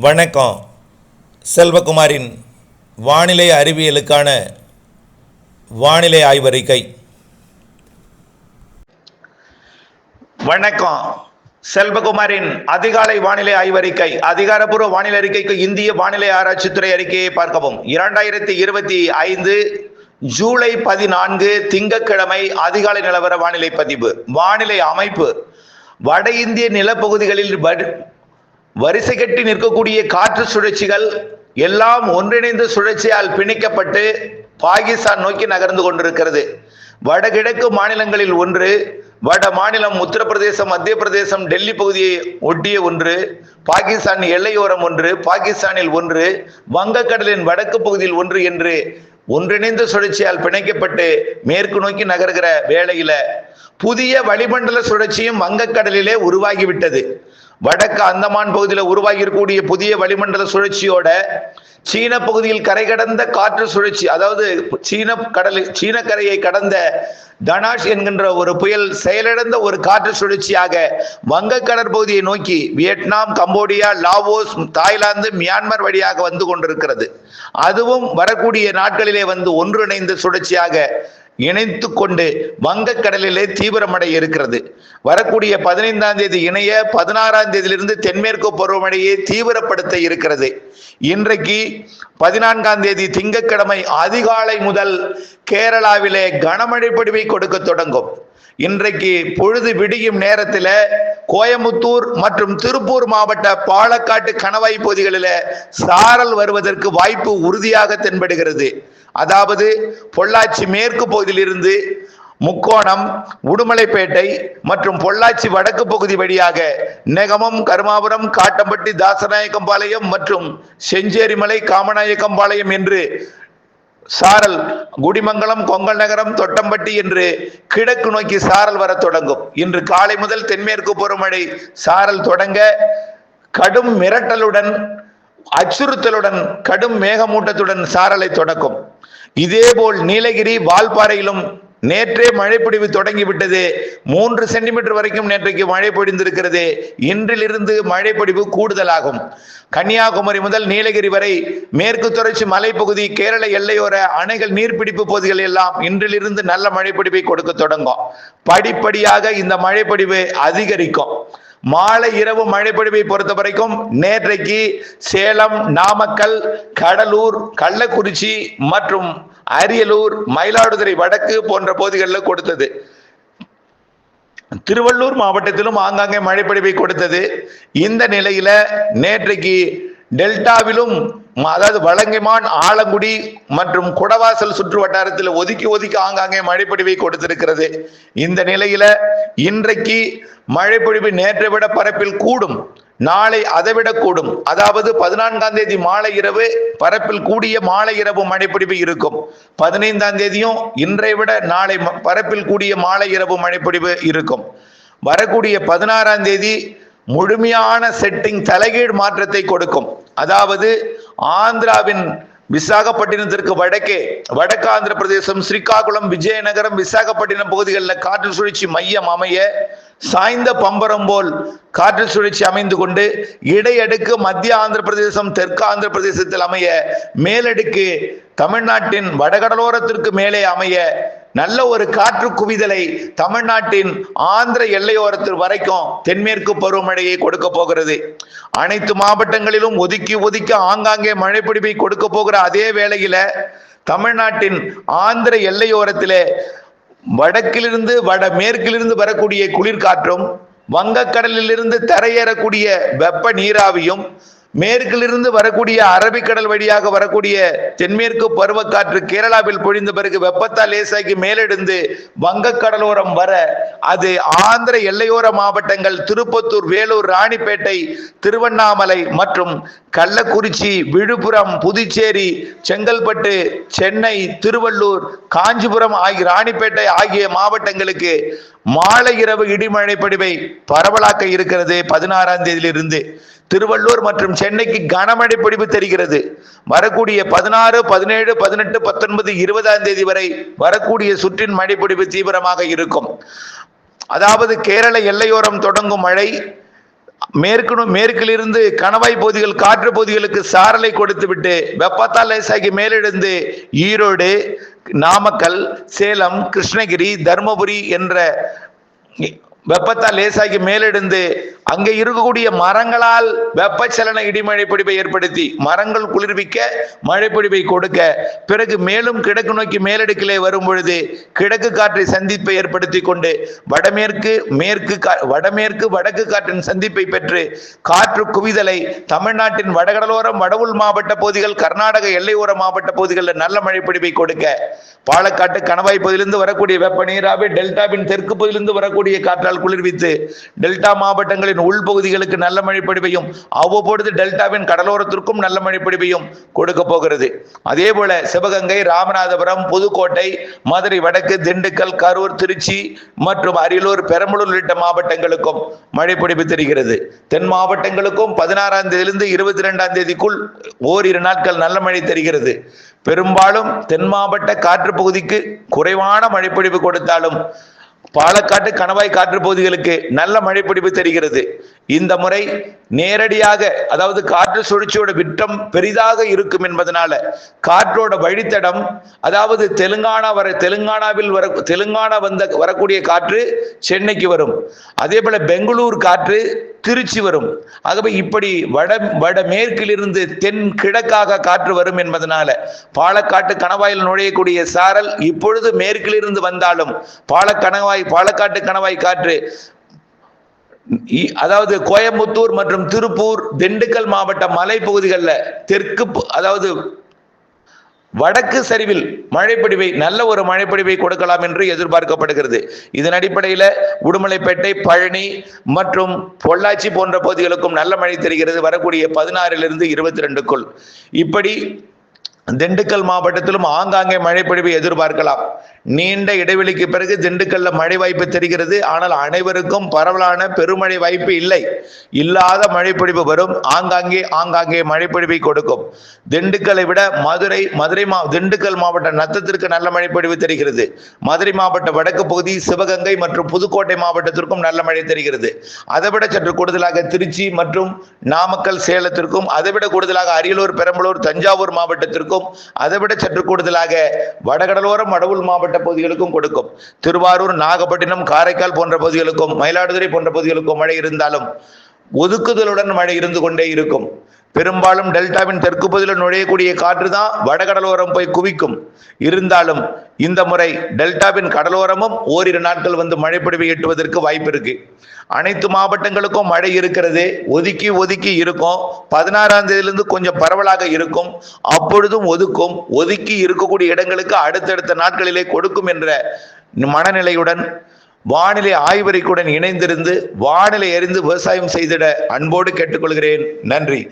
வணக்கம். செல்வகுமாரின் வானிலை அறிவியலுக்கான வானிலை ஆய்வறிக்கை. வணக்கம். செல்வகுமாரின் அதிகாலை வானிலை ஆய்வறிக்கை. அதிகாரப்பூர்வ வானிலை அறிக்கைக்கு இந்திய வானிலை ஆராய்ச்சித்துறை அறிக்கையை பார்க்கவும். இரண்டாயிரத்தி இருபத்தி ஐந்து ஜூலை பதினான்கு திங்கட்கிழமை அதிகாலை நிலவர வானிலை பதிவு. வானிலை அமைப்பு. வட இந்திய நிலப்பகுதிகளில் வரிசை கட்டி நிற்கக்கூடிய காற்று சுழற்சிகள் எல்லாம் ஒன்றிணைந்த சுழற்சியால் பிணைக்கப்பட்டு பாகிஸ்தான் நோக்கி நகர்ந்து கொண்டிருக்கிறது. வடகிழக்கு மாநிலங்களில் ஒன்று வட மாநிலம் உத்தரப்பிரதேசம் மத்திய பிரதேசம் டெல்லி பகுதியை ஒட்டிய ஒன்று பாகிஸ்தான் எல்லையோரம் ஒன்று பாகிஸ்தானில் ஒன்று வங்கக்கடலின் வடக்கு பகுதியில் ஒன்று என்று ஒன்றிணைந்த சுழற்சியால் பிணைக்கப்பட்டு மேற்கு நோக்கி நகர்கிற வேளையில புதிய வளிமண்டல சுழற்சியும் வங்கக்கடலிலே உருவாகிவிட்டது. வடக்கு அந்தமான் பகுதியில் உருவாகி இருக்கக்கூடிய புதிய வளிமண்டல சுழற்சியோட சீன பகுதியில் கரை கடந்த காற்று சுழற்சி அதாவது சீன கடல் சீன கரையை கடந்த தனாஷ் என்கின்ற ஒரு புயல் செயலிழந்த ஒரு காற்று சுழற்சியாக வங்க கடற்பகுதியை நோக்கி Vietnam Cambodia Laos Thailand Myanmar வழியாக வந்து கொண்டிருக்கிறது. அதுவும் வரக்கூடிய நாட்களிலே வந்து ஒன்றிணைந்த சுழற்சியாக இணைத்து கொண்டு வங்கக்கடலிலே தீவிரமடைய இருக்கிறது. வரக்கூடிய பதினைந்தாம் தேதி இணைய பதினாறாம் தேதியிலிருந்து தென்மேற்கு பருவமழையை தீவிரப்படுத்த இருக்கிறது. இன்றைக்கு பதினான்காம் தேதி திங்கட்கிழமை அதிகாலை முதல் கேரளாவிலே கனமழை பொழிவை கொடுக்க தொடங்கும். இன்றைக்கு பொழுது விடியும் நேரத்தில் கோயமுத்தூர் மற்றும் திருப்பூர் மாவட்ட பாலக்காட்டு கணவாய் பகுதிகளில் சாரல் வருவதற்கு வாய்ப்பு உறுதியாக தென்படுகிறது. அதாவது பொள்ளாச்சி மேற்கு பகுதியிலிருந்து முக்கோணம் உடுமலைப்பேட்டை மற்றும் பொள்ளாச்சி வடக்கு பகுதி வழியாக நெகமம் கருமாபுரம் காட்டம்பட்டி தாசநாயக்கம்பாளையம் மற்றும் செஞ்சேரிமலை காமநாயக்கம்பாளையம் என்று சாரல் குடிமங்கலம் கொங்கல் நகரம் தொட்டம்பட்டி என்று கிழக்கு நோக்கி சாரல் வர தொடங்கும். இன்று காலை முதல் தென்மேற்கு பருவமழை. சாரல் தொடங்க கடும் மிரட்டலுடன் அச்சுறுத்தலுடன் கடும் மேகமூட்டத்துடன் சாரலை தொடக்கும். இதேபோல் நீலகிரி வால்பாறையிலும் நேற்றே மழைப்பிடிவு தொடங்கிவிட்டது. மூன்று சென்டிமீட்டர் வரைக்கும் நேற்றைக்கு மழை பொழிந்திருக்கிறது. இன்றிலிருந்து மழைப்பொழிவு கூடுதலாகும். கன்னியாகுமரி முதல் நீலகிரி வரை மேற்கு தொடர்ச்சி மலைப்பகுதி கேரள எல்லையோர அணைகள் நீர்பிடிப்பு பகுதிகள் எல்லாம் இன்றிலிருந்து நல்ல மழைப்பிடிவை கொடுக்க தொடங்கும். படிப்படியாக இந்த மழைப்பொழிவு அதிகரிக்கும். மாலை இரவு மழைப்பொழிவை பொறுத்த வரைக்கும் நேற்றைக்கு சேலம் நாமக்கல் கடலூர் கள்ளக்குறிச்சி மற்றும் அரியலூர் மயிலாடுதுறை வடக்கு போன்ற பகுதிகளில் கொடுத்தது. திருவள்ளூர் மாவட்டத்திலும் ஆங்காங்கே மழைப்பொழிவை கொடுத்தது. இந்த நிலையில நேற்றைக்கு டெல்டாவிலும் அதாவது வலங்கைமான் ஆலங்குடி மற்றும் குடவாசல் சுற்று வட்டாரத்தில் ஒதுக்கி ஒதுக்கி ஆங்காங்கே மழைப்பொழிவை கொடுத்திருக்கிறது. இந்த நிலையில இன்றைக்கு மழைப்பொழிவு நேற்றை விட பரப்பில் கூடும். நாளை அதைவிட கூடும் அதாவது பதினான்காம் தேதி மாலை இரவு பரப்பில் கூடிய மாலை இரவு மழைப்பிடிப்பு இருக்கும். பதினைந்தாம் தேதியும் இன்றை விட நாளை ம- பரப்பில் கூடிய மாலை இரவு மழைப்பிடிப்பு இருக்கும். வரக்கூடிய பதினாறாம் தேதி முழுமையான செட்டிங் தலைகீழ் மாற்றத்தை கொடுக்கும். அதாவது ஆந்திராவின் விசாகப்பட்டினத்திற்கு வடக்கே வடக்காந்திர பிரதேசம் ஸ்ரீகாகுளம் விஜயநகரம் விசாகப்பட்டினம் பகுதிகளில் காற்று சுழற்சி மையம் அமைய சாய்ந்த பம்பரம் போல் காற்று சுழற்சி அமைந்து கொண்டு இடையடுக்கு மத்திய ஆந்திர பிரதேசம் தெற்கு ஆந்திர பிரதேசத்தில் அமைய மேலடுக்கு தமிழ்நாட்டின் வடகடலோரத்திற்கு மேலே அமைய நல்ல ஒரு காற்று குவிதலை தமிழ்நாட்டின் ஆந்திர எல்லையோரத்தில் வரைக்கும் தென்மேற்கு பருவமழையை கொடுக்க போகிறது. அனைத்து மாவட்டங்களிலும் ஒதுக்கி ஒதுக்கி ஆங்காங்கே மழைப்பிடிப்பை கொடுக்க போகிற அதே வேளையில தமிழ்நாட்டின் ஆந்திர எல்லையோரத்திலே வடக்கிலிருந்து வட மேற்கிலிருந்து வரக்கூடிய குளிர்காற்றும் வங்கக்கடலிலிருந்து தரையேறக்கூடிய வெப்ப நீராவியும் மேற்கிலிருந்து வரக்கூடிய அரபிக்கடல் வழியாக வரக்கூடிய தென்மேற்கு பருவக்காற்று கேரளாவில் பொழிந்த பிறகு வெப்பத்தால் லேசாக்கி மேலெடுந்து வங்கக்கடலோரம் வர அது ஆந்திர எல்லையோர மாவட்டங்கள் திருப்பத்தூர் வேலூர் ராணிப்பேட்டை திருவண்ணாமலை மற்றும் கள்ளக்குறிச்சி விழுப்புரம் புதுச்சேரி செங்கல்பட்டு சென்னை திருவள்ளூர் காஞ்சிபுரம் ஆகிய ராணிப்பேட்டை ஆகிய மாவட்டங்களுக்கு மாலை இரவு இடிமழை படிவை பரவலாக்க இருக்கிறது பதினாறாம் தேதியிலிருந்து. திருவள்ளூர் மற்றும் சென்னைக்கு கனமழை பிடிப்பு தெரிகிறது. வரக்கூடிய பதினாறு பதினேழு பதினெட்டு பத்தொன்பது இருபதாம் தேதி வரை வரக்கூடிய சுற்றின் மழைப்பிடிப்பு தீவிரமாக இருக்கும். அதாவது கேரள எல்லையோரம் தொடங்கும் மழை மேற்கு மேற்கிலிருந்து கணவாய் பகுதிகள் காற்று பகுதிகளுக்கு சாரலை கொடுத்துவிட்டு வெப்பத்தால் லேசாகி மேலெழுந்து ஈரோடு நாமக்கல் சேலம் கிருஷ்ணகிரி தருமபுரி என்ற வெப்பத்தால் லேசாகி மேலெடுந்து அங்கே இருக்கக்கூடிய மரங்களால் வெப்பச்சலன இடிமழை பிடிப்பை ஏற்படுத்தி மரங்கள் குளிர்விக்க மழை கொடுக்க பிறகு மேலும் கிழக்கு நோக்கி மேலடுக்கிலே வரும் பொழுது கிழக்கு காற்றை சந்திப்பை ஏற்படுத்தி கொண்டு வடமேற்கு மேற்கு கா- வடமேற்கு வடக்கு காற்றின் சந்திப்பை பெற்று காற்று குவிதலை தமிழ்நாட்டின் வடகடலோரம் வடவுள் மாவட்ட பகுதிகள் கர்நாடக எல்லையோர மாவட்ட பகுதிகளில் நல்ல மழை கொடுக்க பாலக்காட்டு கணவாய் பகுதியிலிருந்து வரக்கூடிய வெப்ப நீராவி டெல்டாவின் தெற்கு பகுதியிலிருந்து வரக்கூடிய காற்று காற்றால் குளிர்வித்து டெல்டா மாவட்டங்களின் உள்பகுதிகளுக்கு நல்ல மழை பொழிவையும் அவ்வப்பொழுது டெல்டாவின் கடலோரத்திற்கும் நல்ல மழை பொழிவையும் கொடுக்க போகிறது. அதே போல சிவகங்கை ராமநாதபுரம் புதுக்கோட்டை மதுரை வடக்கு திண்டுக்கல் கரூர் திருச்சி மற்றும் அரியலூர் பெரம்பலூர் உள்ளிட்ட மாவட்டங்களுக்கும் மழை பொழிவு தெரிகிறது. தென் மாவட்டங்களுக்கும் பதினாறாம் தேதியிலிருந்து இருபத்தி ரெண்டாம் தேதிக்குள் ஓரிரு நாட்கள் நல்ல மழை தெரிகிறது. பெரும்பாலும் தென் மாவட்ட காற்று பகுதிக்கு குறைவான மழைப்பொழிவு கொடுத்தாலும் பாலக்காட்டு கணவாய் காற்று பகுதிகளுக்கு நல்ல மழைப்பொழிவு தெரிகிறது. இந்த முறை நேரடியாக அதாவது காற்று சுழற்சியோட விட்டம் பெரிதாக இருக்கும் என்பதனால காற்றோட வழித்தடம் அதாவது தெலுங்கானா வர தெலுங்கானாவில் வர தெலுங்கானா வந்த வரக்கூடிய காற்று சென்னைக்கு வரும். அதே போல பெங்களூர் காற்று திருச்சி வரும். ஆகவே இப்படி வட வடமேற்கிலிருந்து தென் கிழக்காக காற்று வரும் என்பதனால பாலக்காட்டு கணவாயில் நுழையக்கூடிய சாரல் இப்பொழுது மேற்கிலிருந்து வந்தாலும் பாலக்கணவாய் பாலக்காட்டு கணவாய் காற்று அதாவது கோயம்புத்தூர் மற்றும் திருப்பூர் திண்டுக்கல் மாவட்ட மலைப்பகுதிகளில் தெற்கு அதாவது வடக்கு சரிவில் மழைப்பொடிவை நல்ல ஒரு மழைப்பொடிவை கொடுக்கலாம் என்று எதிர்பார்க்கப்படுகிறது. இதன் அடிப்படையில் உடுமலைப்பேட்டை பழனி மற்றும் பொள்ளாச்சி போன்ற பகுதிகளுக்கும் நல்ல மழை தெரிகிறது. வரக்கூடிய பதினாறிலிருந்து இருபத்தி ரெண்டுக்குள். இப்படி திண்டுக்கல் மாவட்டத்திலும் ஆங்காங்கே மழைப்பொழிவை எதிர்பார்க்கலாம். நீண்ட இடைவெளிக்கு பிறகு திண்டுக்கல்ல மழை வாய்ப்பு தெரிகிறது. ஆனால் அனைவருக்கும் பரவலான பெருமழை வாய்ப்பு இல்லை. இல்லாத மழைப்பொழிவு வரும். ஆங்காங்கே ஆங்காங்கே மழைப்பொழிவை கொடுக்கும். திண்டுக்கலை விட மதுரை மதுரை மா திண்டுக்கல் மாவட்ட நத்தத்திற்கு நல்ல மழைப்பொழிவு தெரிகிறது. மதுரை மாவட்ட வடக்கு பகுதி சிவகங்கை மற்றும் புதுக்கோட்டை மாவட்டத்திற்கும் நல்ல மழை தெரிகிறது. அதைவிட சற்று கூடுதலாக திருச்சி மற்றும் நாமக்கல் சேலத்திற்கும் அதைவிட கூடுதலாக அரியலூர் பெரம்பலூர் தஞ்சாவூர் மாவட்டத்திற்கும் அதைவிட சற்று கூடுதலாக வடகடலோரம் வடவுள் மாவட்ட பகுதிகளுக்கும் கொடுக்கும். திருவாரூர் நாகப்பட்டினம் காரைக்கால் போன்ற பகுதிகளுக்கும் மயிலாடுதுறை போன்ற பகுதிகளுக்கும் மழை இருந்தாலும் ஒதுக்குதலுடன் மழை இருந்து கொண்டே இருக்கும். பெரும்பாலும் டெல்டாவின் தெற்கு பகுதியில் நுழையக்கூடிய காற்று தான் வடகடலோரம் போய் குவிக்கும். இருந்தாலும் இந்த முறை டெல்டாவின் கடலோரமும் ஓரிரு நாட்கள் வந்து மழைப்பொழிவை எட்டுவதற்கு வாய்ப்பு இருக்கு. அனைத்து மாவட்டங்களுக்கும் மழை இருக்கிறது. ஒதுக்கி ஒதுக்கி இருக்கும். பதினாறாம் தேதியிலிருந்து கொஞ்சம் பரவலாக இருக்கும். அப்பொழுதும் ஒதுக்கும். ஒதுக்கி இருக்கக்கூடிய இடங்களுக்கு அடுத்தடுத்த நாட்களிலே கொடுக்கும் என்ற மனநிலையுடன் வானிலை ஆய்வறிக்குடன் இணைந்திருந்து வானிலை அறிந்து விவசாயம் செய்திட அன்போடு கேட்டுக்கொள்கிறேன். நன்றி.